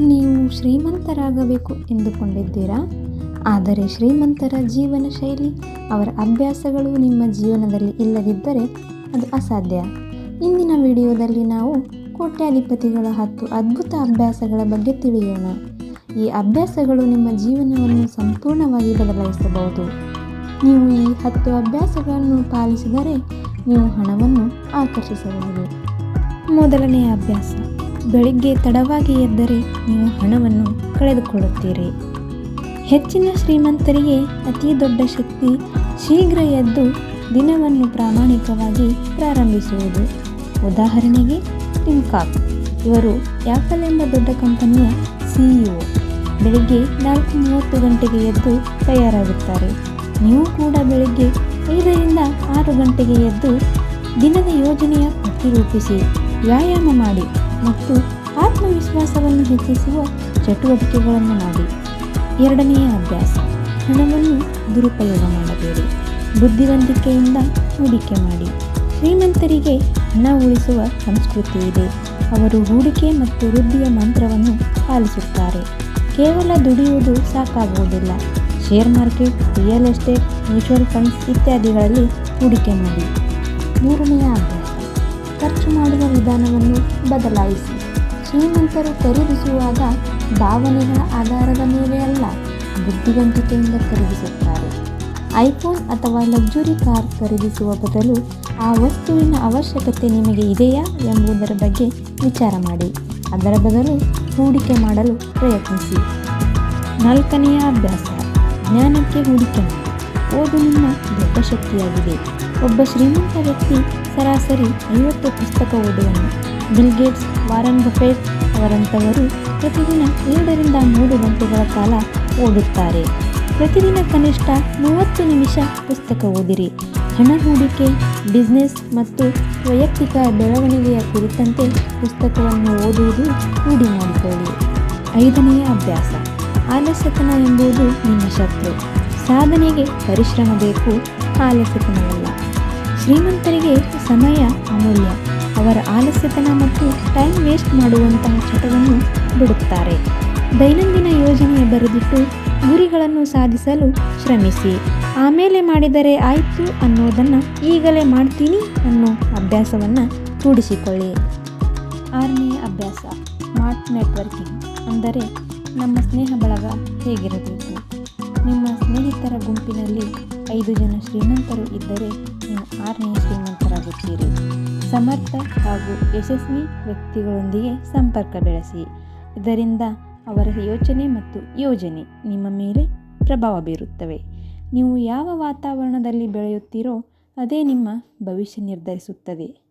ನೀವು ಶ್ರೀಮಂತರಾಗಬೇಕು ಎಂದುಕೊಂಡಿದ್ದೀರಾ? ಆದರೆ ಶ್ರೀಮಂತರ ಜೀವನ ಶೈಲಿ, ಅವರ ಅಭ್ಯಾಸಗಳು ನಿಮ್ಮ ಜೀವನದಲ್ಲಿ ಇಲ್ಲದಿದ್ದರೆ ಅದು ಅಸಾಧ್ಯ. ಇಂದಿನ ವಿಡಿಯೋದಲ್ಲಿ ನಾವು ಕೋಟ್ಯಾಧಿಪತಿಗಳ ಹತ್ತು ಅದ್ಭುತ ಅಭ್ಯಾಸಗಳ ಬಗ್ಗೆ ತಿಳಿಯೋಣ. ಈ ಅಭ್ಯಾಸಗಳು ನಿಮ್ಮ ಜೀವನವನ್ನು ಸಂಪೂರ್ಣವಾಗಿ ಬದಲಾಯಿಸಬಹುದು. ನೀವು ಈ ಹತ್ತು ಅಭ್ಯಾಸಗಳನ್ನು ಪಾಲಿಸಿದರೆ ನೀವು ಹಣವನ್ನು ಆಕರ್ಷಿಸಬಹುದು. ಮೊದಲನೆಯ ಅಭ್ಯಾಸ. ಬೆಳಿಗ್ಗೆ ತಡವಾಗಿ ಎದ್ದರೆ ನೀವು ಹಣವನ್ನು ಕಳೆದುಕೊಳ್ಳುತ್ತೀರಿ. ಹೆಚ್ಚಿನ ಶ್ರೀಮಂತರಿಗೆ ಅತಿ ದೊಡ್ಡ ಶಕ್ತಿ ಶೀಘ್ರ ಎದ್ದು ದಿನವನ್ನು ಪ್ರಾಮಾಣಿಕವಾಗಿ ಪ್ರಾರಂಭಿಸುವುದು. ಉದಾಹರಣೆಗೆ, ಟಿಮ್ ಕಾಕ್ ಇವರು ಆ್ಯಪಲ್ ಎಂಬ ದೊಡ್ಡ ಕಂಪನಿಯ ಸಿಇಒ ಬೆಳಿಗ್ಗೆ ನಾಲ್ಕು ಮೂವತ್ತು ಗಂಟೆಗೆ ಎದ್ದು ತಯಾರಾಗುತ್ತಾರೆ. ನೀವು ಕೂಡ ಬೆಳಿಗ್ಗೆ ಐದರಿಂದ ಆರು ಗಂಟೆಗೆ ಎದ್ದು ದಿನದ ಯೋಜನೆಯ ಪಟ್ಟಿ ರೂಪಿಸಿ ವ್ಯಾಯಾಮ ಮಾಡಿ. ಮತ್ತು ಆತ್ಮವಿಶ್ವಾಸವನ್ನು ಹೆಚ್ಚಿಸುವ ಚಟುವಟಿಕೆಗಳನ್ನು ಮಾಡಿ. ಎರಡನೆಯ ಅಭ್ಯಾಸ, ಹಣವನ್ನು ದುರುಪಯೋಗ ಮಾಡಬೇಡಿ. ಬುದ್ಧಿವಂತಿಕೆಯಿಂದ ಹೂಡಿಕೆ ಮಾಡಿ. ಶ್ರೀಮಂತರಿಗೆ ಹಣ ಉಳಿಸುವ ಸಂಸ್ಕೃತಿ ಇದೆ. ಅವರು ಹೂಡಿಕೆ ಮತ್ತು ವೃದ್ಧಿಯ ಮಂತ್ರವನ್ನು ಪಾಲಿಸುತ್ತಾರೆ. ಕೇವಲ ದುಡಿಯುವುದು ಸಾಕಾಗುವುದಿಲ್ಲ. Share market, real estate, mutual funds ಇತ್ಯಾದಿಗಳಲ್ಲಿ ಹೂಡಿಕೆ ಮಾಡಿ. ಮೂರನೆಯ ಅಭ್ಯಾಸ ಖರ್ಚು ಮಾಡುವ ವಿಧಾನವನ್ನು ಬದಲಾಯಿಸಿ. ಶ್ರೀಮಂತರು ಖರೀದಿಸುವಾಗ ಭಾವನೆಗಳ ಆಧಾರದ ಮೇಲೆ ಅಲ್ಲ, ಬುದ್ಧಿವಂತಿಕೆಯಿಂದ ಖರೀದಿಸುತ್ತಾರೆ. ಐಫೋನ್ ಅಥವಾ ಲಕ್ಸುರಿ ಕಾರ್ ಖರೀದಿಸುವ ಬದಲು ಆ ವಸ್ತುವಿನ ಅವಶ್ಯಕತೆ ನಿಮಗೆ ಇದೆಯಾ ಎಂಬುದರ ಬಗ್ಗೆ ವಿಚಾರ ಮಾಡಿ. ಅದರ ಬದಲು ಹೂಡಿಕೆ ಮಾಡಲು ಪ್ರಯತ್ನಿಸಿ. ನಾಲ್ಕನೆಯ ಅಭ್ಯಾಸ, ಜ್ಞಾನಕ್ಕೆ ಹೂಡಿಕೆ ಮಾಡಿ. ಓದು ನಿಮ್ಮ ದೊಡ್ಡ ಶಕ್ತಿಯಾಗಿದೆ. ಒಬ್ಬ ಶ್ರೀಮಂತ ವ್ಯಕ್ತಿ ಸರಾಸರಿ ಐವತ್ತು ಪುಸ್ತಕ ಓದುವನು. ಬಿಲ್ ಗೇಟ್ಸ್, ವಾರನ್ ಬಫೆಟ್ ಅವರಂಥವರು ಪ್ರತಿದಿನ ಎರಡರಿಂದ ಮೂರು ಗಂಟೆಗಳ ಕಾಲ ಓದುತ್ತಾರೆ. ಪ್ರತಿದಿನ ಕನಿಷ್ಠ ಮೂವತ್ತು ನಿಮಿಷ ಪುಸ್ತಕ ಓದಿರಿ. ಹಣ ಹೂಡಿಕೆ, ಬಿಸ್ನೆಸ್ ಮತ್ತು ವೈಯಕ್ತಿಕ ಬೆಳವಣಿಗೆಯ ಕುರಿತಂತೆ ಪುಸ್ತಕವನ್ನು ಓದುವುದು ರೂಢಿ ಮಾಡಿಕೊಳ್ಳಿ. ಐದನೆಯ ಅಭ್ಯಾಸ, ಆಲಸ್ಯತನ ಎಂಬುದು ನಿಮ್ಮ ಶತ್ರು. ಸಾಧನೆಗೆ ಪರಿಶ್ರಮ ಬೇಕು, ಆಲಸ್ಯತನವಲ್ಲ. ಶ್ರೀಮಂತರಿಗೆ ಸಮಯ ಅಮೂಲ್ಯ. ಅವರ ಆಲಸ್ಯತನ ಮತ್ತು ಟೈಮ್ ವೇಸ್ಟ್ ಮಾಡುವಂತಹ ಚಟವನ್ನು ಬಿಡುತ್ತಾರೆ. ದೈನಂದಿನ ಯೋಜನೆಯ ಬರೆದಿಟ್ಟು ಗುರಿಗಳನ್ನು ಸಾಧಿಸಲು ಶ್ರಮಿಸಿ. ಆಮೇಲೆ ಮಾಡಿದರೆ ಆಯಿತು ಅನ್ನೋದನ್ನು ಈಗಲೇ ಮಾಡ್ತೀನಿ ಅನ್ನೋ ಅಭ್ಯಾಸವನ್ನು ರೂಢಿಸಿಕೊಳ್ಳಿ. ಆರನೇ ಅಭ್ಯಾಸ ಸ್ಮಾರ್ಟ್ ನೆಟ್ವರ್ಕಿಂಗ್ ಅಂದರೆ ನಮ್ಮ ಸ್ನೇಹ ಬಳಗ ಹೇಗಿರಬೇಕು? ನಿಮ್ಮ ಸ್ನೇಹಿತರ ಗುಂಪಿನಲ್ಲಿ ಐದು ಜನ ಶ್ರೀಮಂತರು ಇದ್ದರೆ ನೀವು ಆರನೆಯ ಶ್ರೀಮಂತರಾಗುತ್ತೀರಿ. ಸಮರ್ಥ ಹಾಗೂ ಯಶಸ್ವಿ ವ್ಯಕ್ತಿಗಳೊಂದಿಗೆ ಸಂಪರ್ಕ ಬೆಳೆಸಿ. ಇದರಿಂದ ಅವರ ಯೋಚನೆ ಮತ್ತು ಯೋಜನೆ ನಿಮ್ಮ ಮೇಲೆ ಪ್ರಭಾವ ಬೀರುತ್ತವೆ. ನೀವು ಯಾವ ವಾತಾವರಣದಲ್ಲಿ ಬೆಳೆಯುತ್ತೀರೋ ಅದೇ ನಿಮ್ಮ ಭವಿಷ್ಯ ನಿರ್ಧರಿಸುತ್ತದೆ.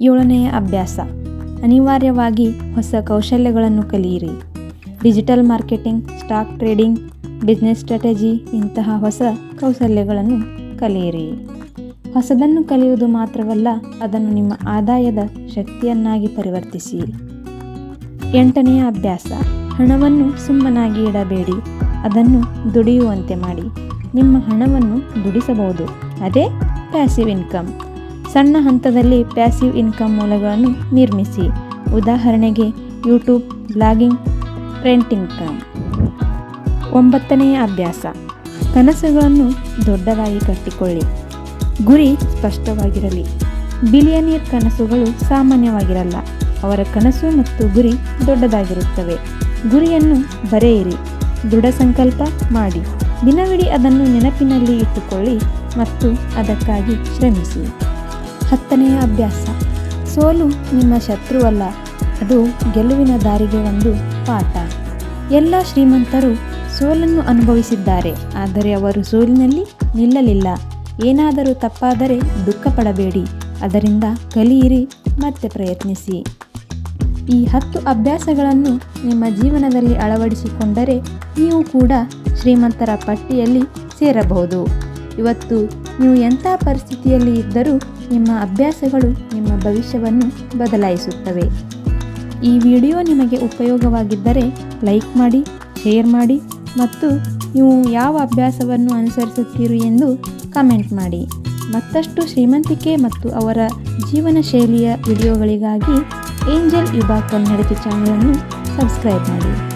ಏಳನೆಯ ಅಭ್ಯಾಸ. ಅನಿವಾರ್ಯವಾಗಿ ಹೊಸ ಕೌಶಲ್ಯಗಳನ್ನು ಕಲಿಯಿರಿ. Digital marketing, stock trading business strategy ಇಂತಹ ಹೊಸ ಕೌಶಲ್ಯಗಳನ್ನು ಕಲಿಯಿರಿ. ಹೊಸದನ್ನು ಕಲಿಯುವುದು ಮಾತ್ರವಲ್ಲ, ಅದನ್ನು ನಿಮ್ಮ ಆದಾಯದ ಶಕ್ತಿಯನ್ನಾಗಿ ಪರಿವರ್ತಿಸಿ. ಎಂಟನೆಯ ಅಭ್ಯಾಸ, ಹಣವನ್ನು ಸುಮ್ಮನಾಗಿ ಇಡಬೇಡಿ, ಅದನ್ನು ದುಡಿಯುವಂತೆ ಮಾಡಿ. ನಿಮ್ಮ ಹಣವನ್ನು ದುಡಿಸಬಹುದು, ಅದೇ ಪ್ಯಾಸಿವ್ ಇನ್ಕಮ್ ಸಣ್ಣ ಹಂತದಲ್ಲಿ ಪ್ಯಾಸಿವ್ ಇನ್ಕಮ್ ಮೂಲಗಳನ್ನು ನಿರ್ಮಿಸಿ. ಉದಾಹರಣೆಗೆ ಯೂಟ್ಯೂಬ್ ಬ್ಲಾಗಿಂಗ್ ರೆಂಟ್ ಇನ್ಕಮ್ ಒಂಬತ್ತನೆಯ ಅಭ್ಯಾಸ. ಕನಸುಗಳನ್ನು ದೊಡ್ಡದಾಗಿ ಕಟ್ಟಿಕೊಳ್ಳಿ. ಗುರಿ ಸ್ಪಷ್ಟವಾಗಿರಲಿ. ಬಿಲಿಯನಿಯರ್ ಕನಸುಗಳು ಸಾಮಾನ್ಯವಾಗಿರಲ್ಲ. ಅವರ ಕನಸು ಮತ್ತು ಗುರಿ ದೊಡ್ಡದಾಗಿರುತ್ತವೆ. ಗುರಿಯನ್ನು ಬರೆಯಿರಿ. ದೃಢ ಸಂಕಲ್ಪ ಮಾಡಿ. ದಿನವಿಡೀ ಅದನ್ನು ನೆನಪಿನಲ್ಲಿ ಇಟ್ಟುಕೊಳ್ಳಿ ಮತ್ತು ಅದಕ್ಕಾಗಿ ಶ್ರಮಿಸಿ. ಹತ್ತನೆಯ ಅಭ್ಯಾಸ. ಸೋಲು ನಿಮ್ಮ ಶತ್ರುವಲ್ಲ. ಅದು ಗೆಲುವಿನ ದಾರಿಗೆ ಒಂದು ಪಾಠ. ಎಲ್ಲ ಶ್ರೀಮಂತರು ಸೋಲನ್ನು ಅನುಭವಿಸಿದ್ದಾರೆ, ಆದರೆ ಅವರು ಸೋಲಿನಲ್ಲಿ ನಿಲ್ಲಲಿಲ್ಲ. ಏನಾದರೂ ತಪ್ಪಾದರೆ ದುಃಖ ಪಡಬೇಡಿ ಅದರಿಂದ ಕಲಿಯಿರಿ, ಮತ್ತೆ ಪ್ರಯತ್ನಿಸಿ. ಈ ಹತ್ತು ಅಭ್ಯಾಸಗಳನ್ನು ನಿಮ್ಮ ಜೀವನದಲ್ಲಿ ಅಳವಡಿಸಿಕೊಂಡರೆ ನೀವು ಕೂಡ ಶ್ರೀಮಂತರ ಪಟ್ಟಿಯಲ್ಲಿ ಸೇರಬಹುದು. ಇವತ್ತು ನೀವು ಎಂಥ ಪರಿಸ್ಥಿತಿಯಲ್ಲಿ ಇದ್ದರೂ ನಿಮ್ಮ ಅಭ್ಯಾಸಗಳು ನಿಮ್ಮ ಭವಿಷ್ಯವನ್ನು ಬದಲಾಯಿಸುತ್ತವೆ. ಈ ವಿಡಿಯೋ ನಿಮಗೆ ಉಪಯೋಗವಾಗಿದ್ದರೆ ಲೈಕ್ ಮಾಡಿ, ಶೇರ್ ಮಾಡಿ ಮತ್ತು ನೀವು ಯಾವ ಅಭ್ಯಾಸವನ್ನು ಅನುಸರಿಸುತ್ತೀರಿ ಎಂದು ಕಮೆಂಟ್ ಮಾಡಿ. ಮತ್ತಷ್ಟು ಶ್ರೀಮಂತಿಕೆ ಮತ್ತು ಅವರ ಜೀವನ ಶೈಲಿಯ ವಿಡಿಯೋಗಳಿಗಾಗಿ ಏಂಜಲ್ ಯುಬಾ ಕನ್ನಡತಿ ಚಾನಲನ್ನು ಸಬ್ಸ್ಕ್ರೈಬ್ ಮಾಡಿ.